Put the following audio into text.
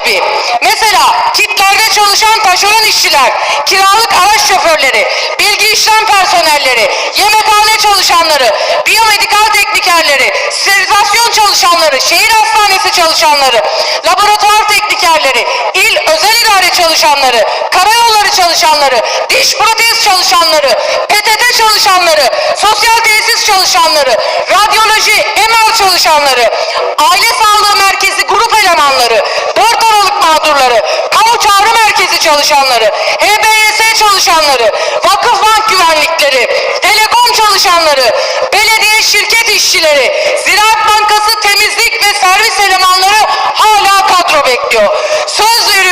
tabii. Mesela kitlerde çalışan taşeron işçiler, kiralık araç şoförleri, bilgi işlem personelleri, yemekhane çalışanları, biyomedikal teknikerleri, sterilizasyon çalışanları, şehir hastanesi çalışanları, laboratuvar teknikerleri, il özel idare çalışanları, karayolları çalışanları, diş protez çalışanları, PTT çalışanları, sosyal tesis çalışanları, radyoloji, MR çalışanları, çalışanları, HBS çalışanları, vakıf bank güvenlikleri, telekom çalışanları, belediye şirket işçileri, Ziraat Bankası temizlik ve servis elemanları hala kadro bekliyor. Söz veriyoruz.